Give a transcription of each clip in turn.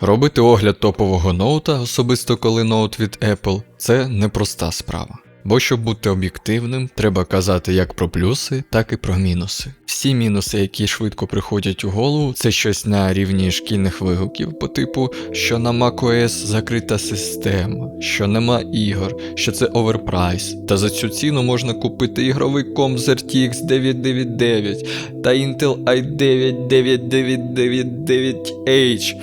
Робити огляд топового ноута, особисто коли ноут від Apple, це непроста справа. Бо щоб бути об'єктивним, треба казати як про плюси, так і про мінуси. Всі мінуси, які швидко приходять у голову, це щось на рівні шкільних вигуків, по типу, що на macOS закрита система, що нема ігор, що це оверпрайс, та за цю ціну можна купити ігровий комп з RTX 999 та Intel i9 9999H.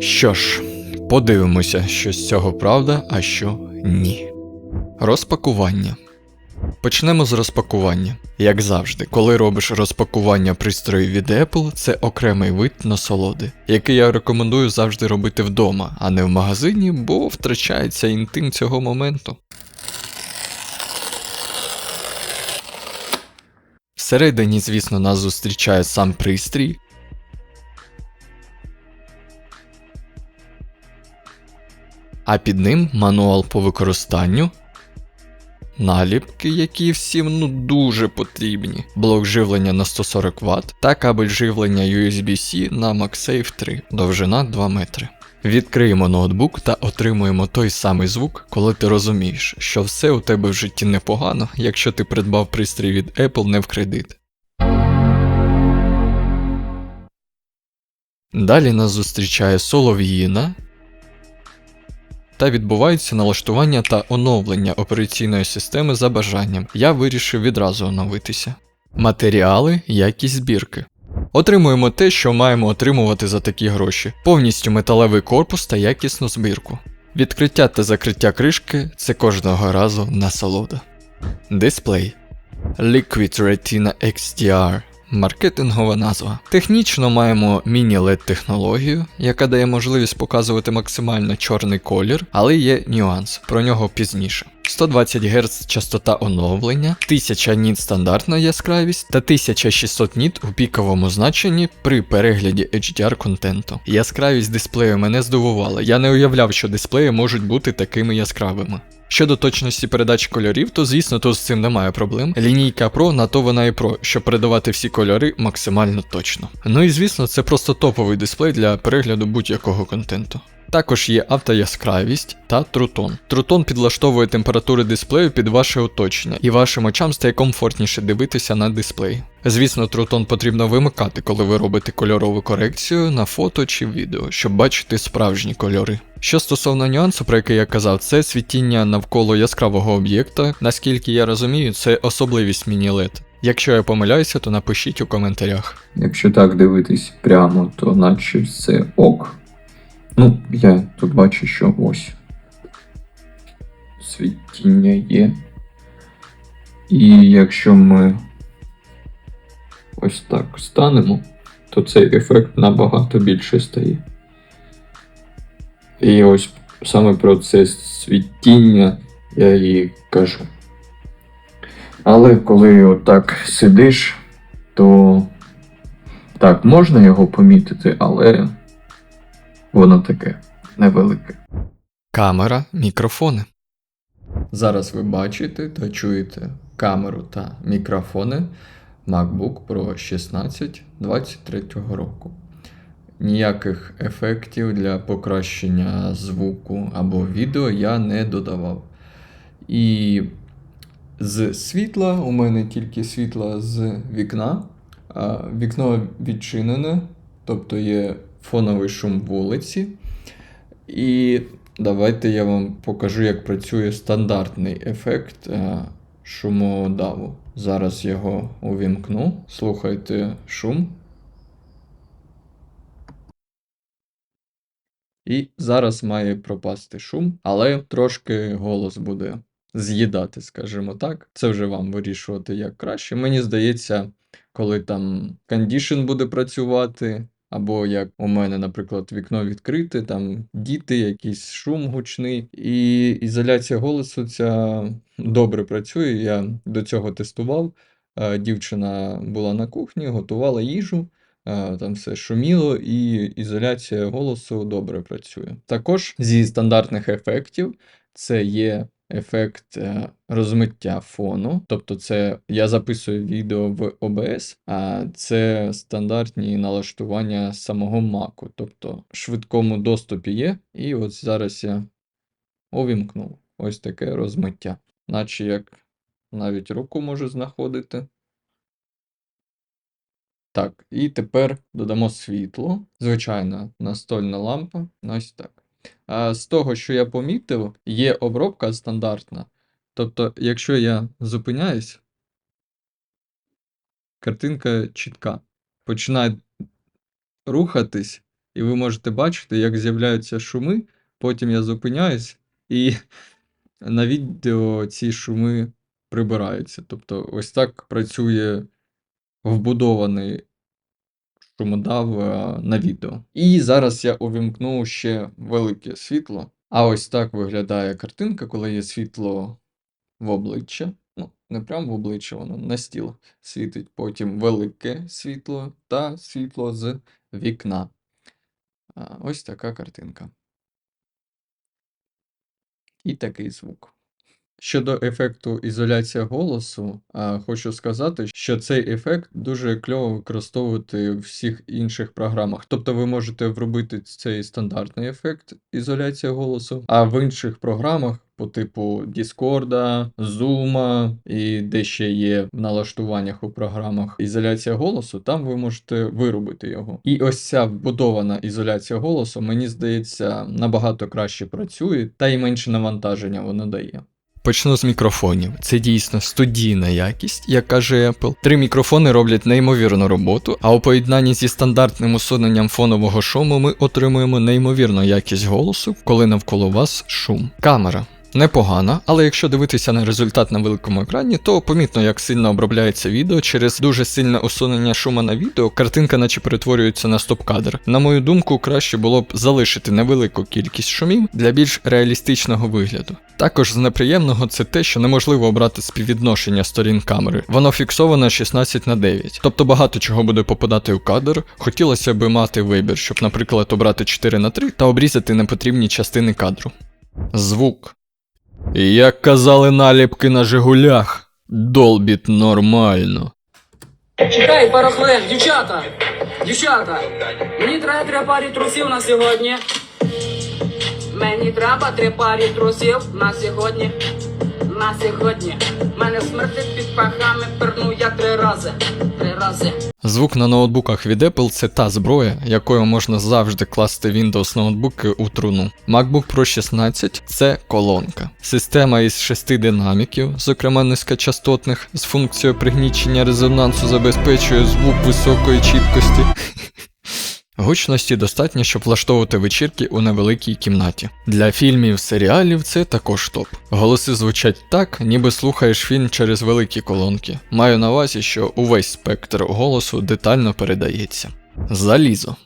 Що ж, подивимося, що з цього правда, а що ні. Розпакування. Почнемо з розпакування. Як завжди, коли робиш розпакування пристроїв від Apple, це окремий вид насолоди, який я рекомендую завжди робити вдома, а не в магазині, бо втрачається інтим цього моменту. Всередині, звісно, нас зустрічає сам пристрій, а під ним мануал по використанню, наліпки, які всім ну дуже потрібні, блок живлення на 140 Вт та кабель живлення USB-C на MagSafe 3, довжина 2 метри. Відкриємо ноутбук та отримуємо той самий звук, коли ти розумієш, що все у тебе в житті непогано, якщо ти придбав пристрій від Apple не в кредит. Далі нас зустрічає солов'їна, та відбуваються налаштування та оновлення операційної системи за бажанням. Я вирішив відразу оновитися. Матеріали, якість збірки. Отримуємо те, що маємо отримувати за такі гроші: повністю металевий корпус та якісну збірку. Відкриття та закриття кришки це кожного разу насолода. Дисплей Liquid Retina XDR Маркетингова назва. Технічно маємо міні-LED технологію, яка дає можливість показувати максимально чорний колір, але є нюанс, про нього пізніше. 120 Гц частота оновлення, 1000 ніт стандартна яскравість та 1600 ніт у піковому значенні при перегляді HDR контенту. Яскравість дисплею мене здивувала, я не уявляв, що дисплеї можуть бути такими яскравими. Щодо точності передачі кольорів, то звісно то з цим немає проблем. Лінійка Pro на то вона і Pro, щоб передавати всі кольори максимально точно. Ну і звісно, це просто топовий дисплей для перегляду будь-якого контенту. Також є автояскравість та трутон. Трутон підлаштовує температури дисплею під ваше оточення, і вашим очам стає комфортніше дивитися на дисплей. Звісно, трутон потрібно вимикати, коли ви робите кольорову корекцію на фото чи відео, щоб бачити справжні кольори. Що стосовно нюансу, про який я казав, це світіння навколо яскравого об'єкта. Наскільки я розумію, це особливість міні-LED. Якщо я помиляюся, то напишіть у коментарях. Якщо так дивитись прямо, то наче все ок. Ну, я тут бачу, що ось світіння є. І якщо ми ось так станемо, то цей ефект набагато більше стає. І ось саме про це світіння я і кажу. Але коли отак сидиш, то так, можна його помітити, але воно таке невелике. Камера, мікрофони. Зараз ви бачите та чуєте камеру та мікрофони MacBook Pro 16 23 року. Ніяких ефектів для покращення звуку або відео я не додавав. І з світла у мене тільки світла з вікна. Вікно відчинене, тобто є фоновий шум вулиці. І давайте я вам покажу, як працює стандартний ефект е, шумодаву. Зараз його увімкну. Слухайте шум. І зараз має пропасти шум, але трошки голос буде з'їдати, скажімо так. Це вже вам вирішувати як краще. Мені здається, коли там кондішн буде працювати, або як у мене, наприклад, вікно відкрите, там діти, якийсь шум гучний, і ізоляція голосу ця добре працює. Я до цього тестував. Е, Дівчина була на кухні, готувала їжу. е, Там все шуміло, і ізоляція голосу добре працює. Також зі стандартних ефектів це є ефект е, розмиття фону. Тобто, це я записую відео в OBS, а це стандартні налаштування самого Mac. Тобто швидкому доступі є. І от зараз я увімкнув ось таке розмиття. Наче як навіть руку можу знаходити. Так, і тепер додамо світло. Звичайна настольна лампа. Ось так. З того, що я помітив, є обробка стандартна. Тобто, якщо я зупиняюсь, картинка чітка. Починає рухатись, і ви можете бачити, як з'являються шуми. Потім я зупиняюсь, і на відео ці шуми прибираються. Тобто, ось так працює вбудований шумодав е, на відео. І зараз я увімкну ще велике світло. А ось так виглядає картинка, коли є світло в обличчя. Ну, не прямо в обличчя, воно на стіл світить. Потім велике світло та світло з вікна. Ось така картинка. І такий звук. Щодо ефекту ізоляція голосу, хочу сказати, що цей ефект дуже кльово використовувати в всіх інших програмах. Тобто ви можете вробити цей стандартний ефект ізоляція голосу, а в інших програмах, по типу Discord, Zoom і де ще є в налаштуваннях у програмах ізоляція голосу, там ви можете виробити його. І ось ця вбудована ізоляція голосу, мені здається, набагато краще працює, та й менше навантаження воно дає. Почну з мікрофонів. Це дійсно студійна якість, як каже Apple. Три мікрофони роблять неймовірну роботу, а у поєднанні зі стандартним усуненням фонового шуму ми отримуємо неймовірну якість голосу, коли навколо вас шум. Камера. Непогана, але якщо дивитися на результат на великому екрані, то помітно, як сильно обробляється відео. Через дуже сильне усунення шуму на відео, картинка наче перетворюється на стоп-кадр. На мою думку, краще було б залишити невелику кількість шумів для більш реалістичного вигляду. Також з неприємного це те, що неможливо обрати співвідношення сторін камери. Воно фіксовано 16 на 9. Тобто багато чого буде попадати у кадр. Хотілося б мати вибір, щоб, наприклад, обрати 4 на 3 та обрізати непотрібні частини кадру. Звук. Як казали наліпки на Жигулях, долбіт нормально. Чекай, пару дівчата! Дівчата! Мені треба три парі трусів на сьогодні. Мені треба три парі трусів на сьогодні. На сьогодні. Мене смертить під пахами, перну я три рази. Три рази. Звук на ноутбуках від Apple це та зброя, якою можна завжди класти Windows ноутбуки у труну. MacBook Pro 16 це колонка. Система із шести динаміків, зокрема низькочастотних, з функцією пригнічення резонансу забезпечує звук високої чіткості. Гучності достатньо, щоб влаштовувати вечірки у невеликій кімнаті. Для фільмів, серіалів це також топ. Голоси звучать так, ніби слухаєш фільм через великі колонки. Маю на увазі, що увесь спектр голосу детально передається. Залізо.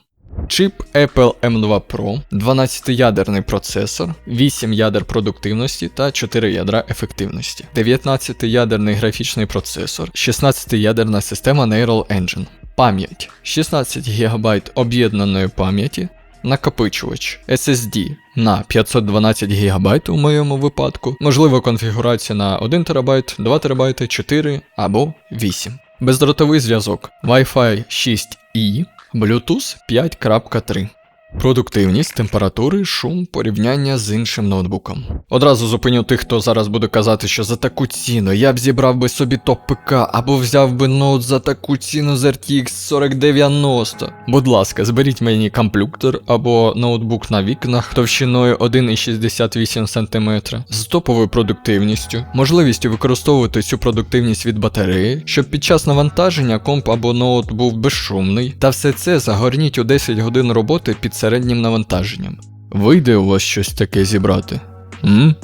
Чип Apple M2 Pro, 12-ядерний процесор, 8 ядер продуктивності та 4 ядра ефективності, 19-ядерний графічний процесор, 16-ядерна система Neural Engine. Пам'ять 16 ГБ об'єднаної пам'яті, накопичувач SSD на 512 ГБ у моєму випадку, можлива конфігурація на 1 ТБ, 2 ТБ, 4 або 8. Бездротовий зв'язок Wi-Fi 6E, Bluetooth 5.3. Продуктивність, температури, шум, порівняння з іншим ноутбуком. Одразу зупиню тих, хто зараз буде казати, що за таку ціну я б зібрав би собі топ ПК або взяв би ноут за таку ціну з RTX 4090. Будь ласка, зберіть мені комплюктор або ноутбук на вікнах товщиною 1,68 см з топовою продуктивністю, можливістю використовувати цю продуктивність від батареї, щоб під час навантаження комп або ноут був безшумний, та все це загорніть у 10 годин роботи під середнім навантаженням. Вийде у вас щось таке зібрати? М?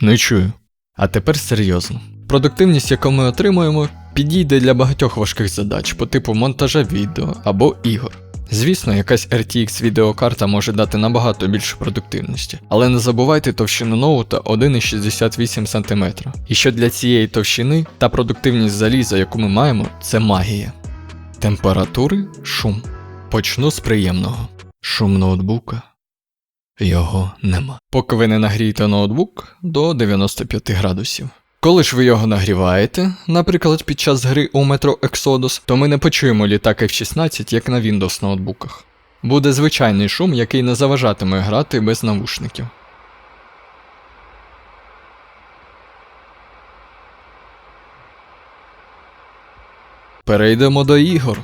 Не чую. А тепер серйозно. Продуктивність, яку ми отримуємо, підійде для багатьох важких задач по типу монтажа відео або ігор. Звісно, якась RTX відеокарта може дати набагато більше продуктивності, але не забувайте товщину ноута 1,68 см. І що для цієї товщини та продуктивність заліза, яку ми маємо, це магія. Температури, шум. Почну з приємного. Шум ноутбука його нема. Поки ви не нагрієте ноутбук до 95 градусів. Коли ж ви його нагріваєте, наприклад, під час гри у Metro Exodus, то ми не почуємо літак F16, як на Windows ноутбуках. Буде звичайний шум, який не заважатиме грати без навушників. Перейдемо до ігор.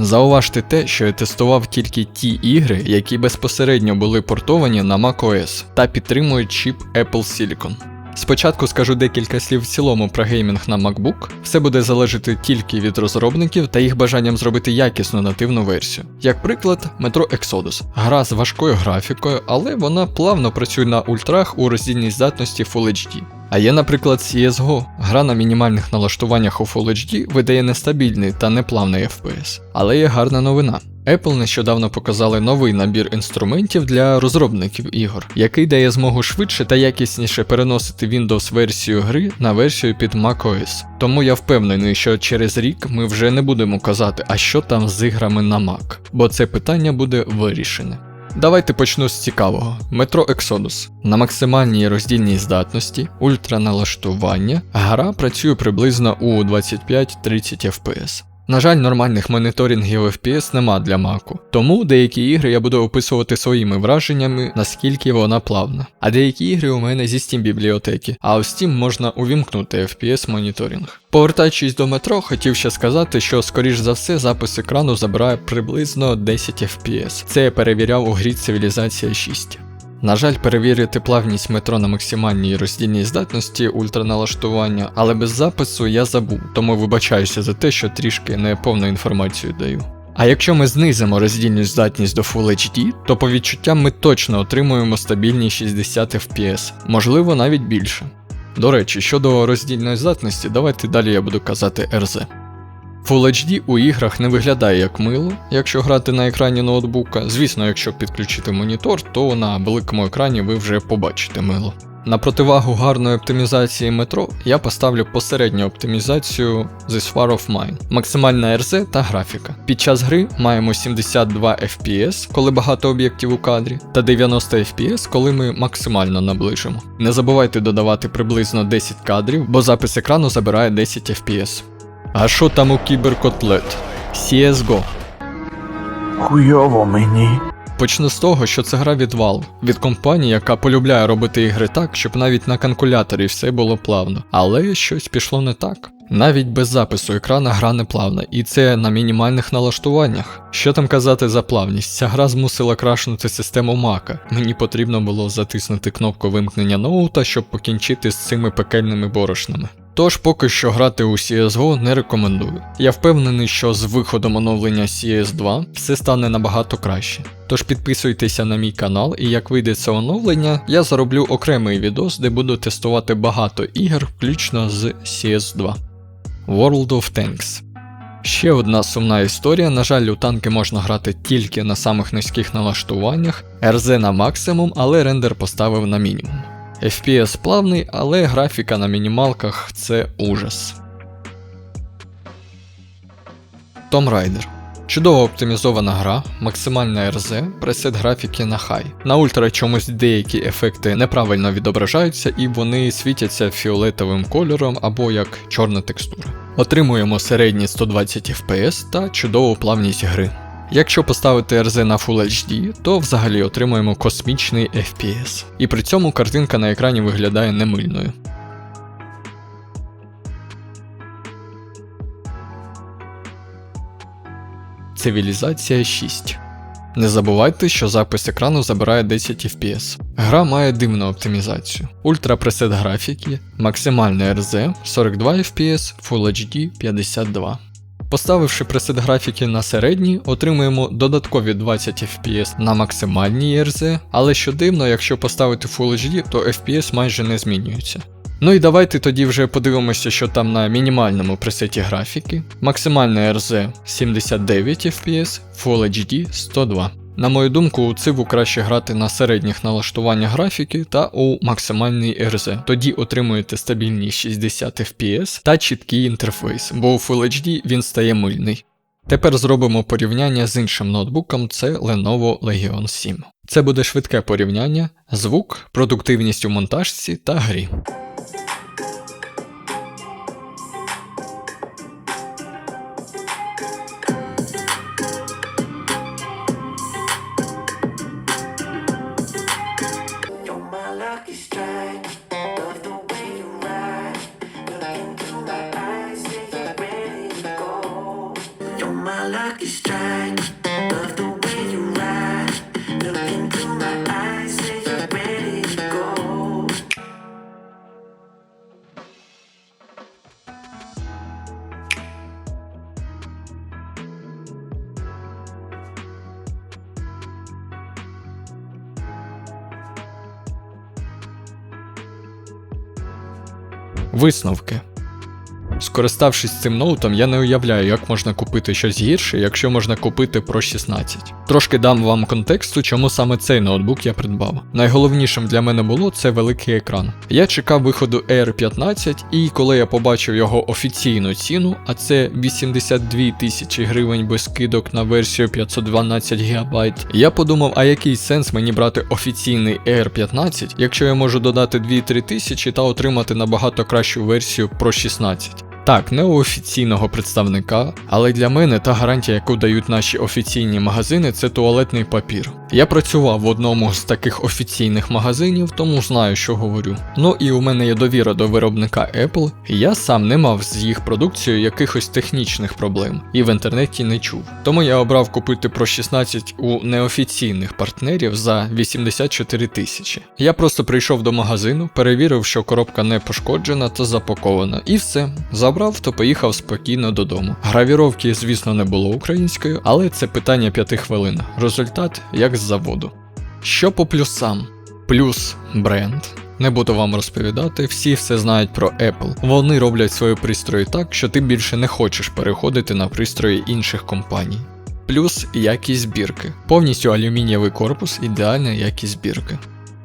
Зауважте те, що я тестував тільки ті ігри, які безпосередньо були портовані на macOS та підтримують чіп Apple Silicon. Спочатку скажу декілька слів в цілому про геймінг на MacBook. Все буде залежати тільки від розробників та їх бажанням зробити якісну нативну версію. Як приклад, Metro Exodus. Гра з важкою графікою, але вона плавно працює на ультрах у роздільній здатності Full HD. А є, наприклад, CSGO. Гра на мінімальних налаштуваннях у Full HD видає нестабільний та неплавний FPS. Але є гарна новина. Apple нещодавно показали новий набір інструментів для розробників ігор, який дає змогу швидше та якісніше переносити Windows версію гри на версію під macOS. Тому я впевнений, що через рік ми вже не будемо казати, а що там з іграми на Mac, бо це питання буде вирішене. Давайте почну з цікавого. метро Exodus. На максимальній роздільній здатності, ультраналаштування, гра працює приблизно у 25-30 FPS. На жаль, нормальних моніторингів FPS нема для Маку, тому деякі ігри я буду описувати своїми враженнями, наскільки вона плавна. А деякі ігри у мене зі Steam бібліотеки, а у Steam можна увімкнути FPS моніторинг. Повертаючись до метро, хотів ще сказати, що скоріш за все запис екрану забирає приблизно 10 FPS. Це я перевіряв у грі Цивілізація 6. На жаль, перевірити плавність метро на максимальній роздільній здатності ультраналаштування, але без запису я забув, тому вибачаюся за те, що трішки неповну інформацію даю. А якщо ми знизимо роздільну здатність до Full HD, то по відчуттям ми точно отримуємо стабільні 60 FPS, можливо навіть більше. До речі, щодо роздільної здатності, давайте далі я буду казати RZ. Full HD у іграх не виглядає як мило, якщо грати на екрані ноутбука. Звісно, якщо підключити монітор, то на великому екрані ви вже побачите мило. На противагу гарної оптимізації метро я поставлю посередню оптимізацію This Far of Mine, максимальна RZ та графіка. Під час гри маємо 72 FPS, коли багато об'єктів у кадрі, та 90 FPS, коли ми максимально наближимо. Не забувайте додавати приблизно 10 кадрів, бо запис екрану забирає 10 FPS. А що там у кіберкотлет? CSGO. Хуйово мені. Почну з того, що це гра від Valve, від компанії, яка полюбляє робити ігри так, щоб навіть на калькуляторі все було плавно. Але щось пішло не так. Навіть без запису екрана гра не плавна, і це на мінімальних налаштуваннях. Що там казати за плавність? Ця гра змусила крашнути систему Мака. Мені потрібно було затиснути кнопку вимкнення ноута, щоб покінчити з цими пекельними борошнами. Тож поки що грати у CSGO не рекомендую. Я впевнений, що з виходом оновлення CS2 все стане набагато краще. Тож підписуйтеся на мій канал, і як вийде це оновлення, я зароблю окремий відос, де буду тестувати багато ігор, включно з CS2. World of Tanks. Ще одна сумна історія. На жаль, у танки можна грати тільки на самих низьких налаштуваннях, RZ на максимум, але рендер поставив на мінімум. FPS плавний, але графіка на мінімалках це ужас. Tomb Raider. Чудово оптимізована гра, максимальна RZ, пресет графіки на хай. На ультра чомусь деякі ефекти неправильно відображаються і вони світяться фіолетовим кольором або як чорна текстура. Отримуємо середні 120 FPS та чудову плавність гри. Якщо поставити RZ на Full HD, то взагалі отримуємо космічний FPS. І при цьому картинка на екрані виглядає немильною. Цивілізація 6. Не забувайте, що запис екрану забирає 10 FPS. Гра має дивну оптимізацію. Ультра пресет графіки, максимальний RZ 42 FPS, Full HD 52. Поставивши пресет графіки на середній, отримуємо додаткові 20 FPS на максимальній RZ, але що дивно, якщо поставити Full HD, то FPS майже не змінюється. Ну і давайте тоді вже подивимося, що там на мінімальному пресеті графіки. Максимальна RZ 79 FPS, Full HD 102. На мою думку, у циву краще грати на середніх налаштуваннях графіки та у максимальній RZ. Тоді отримуєте стабільні 60 FPS та чіткий інтерфейс, бо у Full HD він стає мильний. Тепер зробимо порівняння з іншим ноутбуком, це Lenovo Legion 7. Це буде швидке порівняння, звук, продуктивність у монтажці та грі. Висновки. Скориставшись цим ноутом, я не уявляю, як можна купити щось гірше, якщо можна купити Pro 16. Трошки дам вам контексту, чому саме цей ноутбук я придбав. Найголовнішим для мене було це великий екран. Я чекав виходу Air 15, і коли я побачив його офіційну ціну, а це 82 тисячі гривень без скидок на версію 512 ГБ, я подумав, а який сенс мені брати офіційний Air 15, якщо я можу додати 2-3 тисячі та отримати набагато кращу версію Pro 16. Так, не у офіційного представника, але для мене та гарантія, яку дають наші офіційні магазини, це туалетний папір. Я працював в одному з таких офіційних магазинів, тому знаю, що говорю. Ну і у мене є довіра до виробника Apple, і я сам не мав з їх продукцією якихось технічних проблем і в інтернеті не чув. Тому я обрав купити Pro 16 у неофіційних партнерів за 84 тисячі. Я просто прийшов до магазину, перевірив, що коробка не пошкоджена та запакована, і все. Забрав, то поїхав спокійно додому. Гравіровки, звісно, не було українською, але це питання 5 хвилин. Результат як з заводу. Що по плюсам? Плюс бренд. Не буду вам розповідати, всі все знають про Apple. Вони роблять свої пристрої так, що ти більше не хочеш переходити на пристрої інших компаній. Плюс якість збірки. Повністю алюмінієвий корпус, ідеальна якість збірки.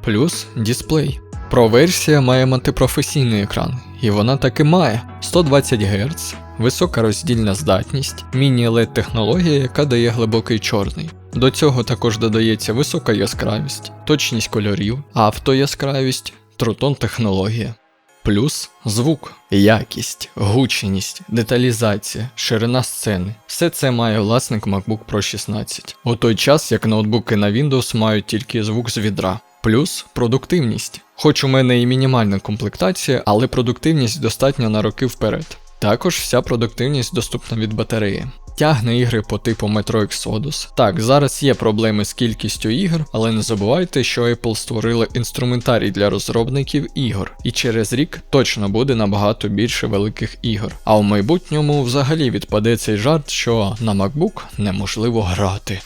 Плюс дисплей. Pro версія має мультипрофесійний екран, і вона таки має 120 Гц, висока роздільна здатність, міні-LED технологія, яка дає глибокий чорний. До цього також додається висока яскравість, точність кольорів, автояскравість, трутон технологія. Плюс звук, якість, гучність, деталізація, ширина сцени. Все це має власник MacBook Pro 16. У той час як ноутбуки на Windows мають тільки звук з відра. Плюс продуктивність. Хоч у мене і мінімальна комплектація, але продуктивність достатня на роки вперед. Також вся продуктивність доступна від батареї. Тягне ігри по типу Metro Exodus. Так, зараз є проблеми з кількістю ігор, але не забувайте, що Apple створили інструментарій для розробників ігор, і через рік точно буде набагато більше великих ігор. А в майбутньому взагалі відпаде цей жарт, що на MacBook неможливо грати.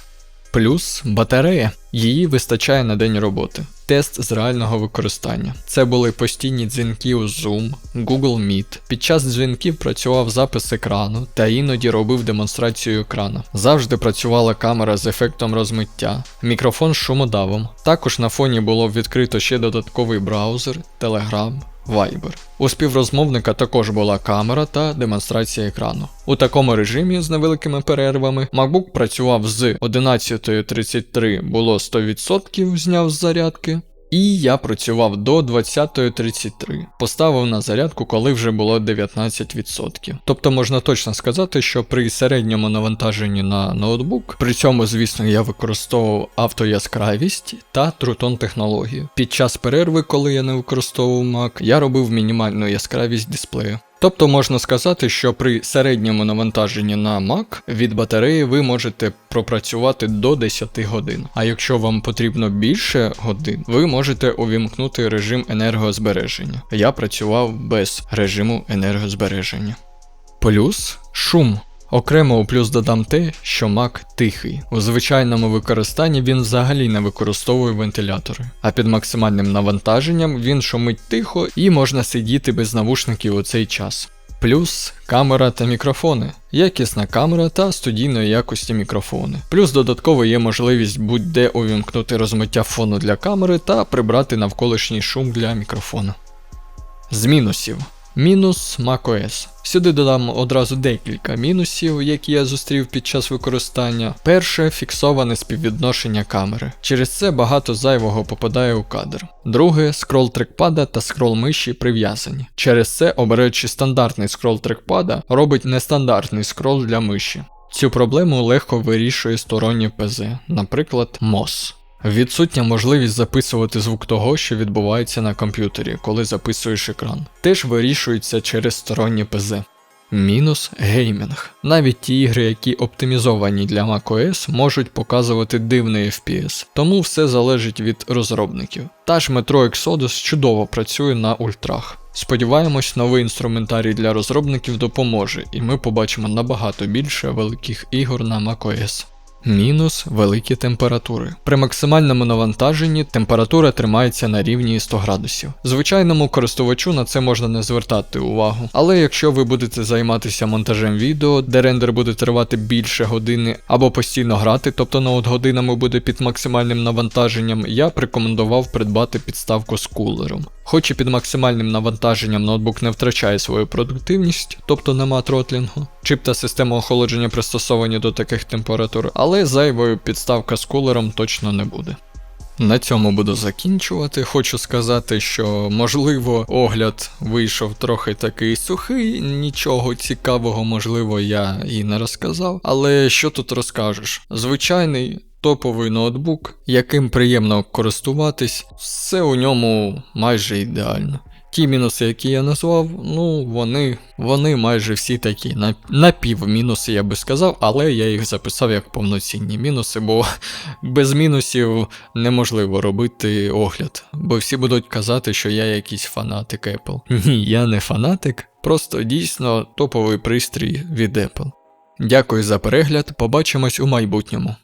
Плюс батарея. Її вистачає на день роботи. Тест з реального використання. Це були постійні дзвінки у Zoom, Google Meet. Під час дзвінків працював запис екрану та іноді робив демонстрацію екрана. Завжди працювала камера з ефектом розмиття, мікрофон з шумодавом. Також на фоні було відкрито ще додатковий браузер, Telegram, Viber. У співрозмовника також була камера та демонстрація екрану. У такому режимі з невеликими перервами MacBook працював з 11.33 було 100% зняв з зарядки. І я працював до 20.33. Поставив на зарядку, коли вже було 19%. Тобто можна точно сказати, що при середньому навантаженні на ноутбук, при цьому, звісно, я використовував автояскравість та трутон технологію. Під час перерви, коли я не використовував Mac, я робив мінімальну яскравість дисплею. Тобто можна сказати, що при середньому навантаженні на Mac від батареї ви можете пропрацювати до 10 годин. А якщо вам потрібно більше годин, ви можете увімкнути режим енергозбереження. Я працював без режиму енергозбереження. Плюс шум. Окремо у плюс додам те, що Mac тихий. У звичайному використанні він взагалі не використовує вентилятори, а під максимальним навантаженням він шумить тихо і можна сидіти без навушників у цей час. Плюс камера та мікрофони, якісна камера та студійної якості мікрофони. Плюс додатково є можливість будь-де увімкнути розмиття фону для камери та прибрати навколишній шум для мікрофона. З мінусів. Мінус macOS. Сюди додам одразу декілька мінусів, які я зустрів під час використання. Перше фіксоване співвідношення камери. Через це багато зайвого попадає у кадр. Друге, скрол трекпада та скрол миші прив'язані. Через це, обираючи стандартний скрол трекпада, робить нестандартний скрол для миші. Цю проблему легко вирішує стороннє ПЗ, наприклад, MOS. Відсутня можливість записувати звук того, що відбувається на комп'ютері, коли записуєш екран. Теж вирішується через стороннє ПЗ. Мінус геймінг. Навіть ті ігри, які оптимізовані для macOS, можуть показувати дивний FPS, тому все залежить від розробників. Та ж Metro Exodus чудово працює на ультрах. Сподіваємось, новий інструментарій для розробників допоможе, і ми побачимо набагато більше великих ігор на macOS. Мінус великі температури. При максимальному навантаженні температура тримається на рівні 100 градусів. Звичайному користувачу на це можна не звертати увагу. Але якщо ви будете займатися монтажем відео, де рендер буде тривати більше години, або постійно грати, тобто ноут годинами буде під максимальним навантаженням, я б рекомендував придбати підставку з кулером. Хоч і під максимальним навантаженням ноутбук не втрачає свою продуктивність, тобто нема тротлінгу, чип та система охолодження пристосовані до таких температур, але зайвою підставка з кулером точно не буде. На цьому буду закінчувати. Хочу сказати, що можливо огляд вийшов трохи такий сухий, нічого цікавого, можливо, я і не розказав. Але що тут розкажеш? Звичайний. Топовий ноутбук, яким приємно користуватись, все у ньому майже ідеально. Ті мінуси, які я назвав, ну вони, вони майже всі такі напівмінуси, я би сказав, але я їх записав як повноцінні мінуси, бо без мінусів неможливо робити огляд, бо всі будуть казати, що я якийсь фанатик Apple. Ні, я не фанатик, просто дійсно топовий пристрій від Apple. Дякую за перегляд, побачимось у майбутньому.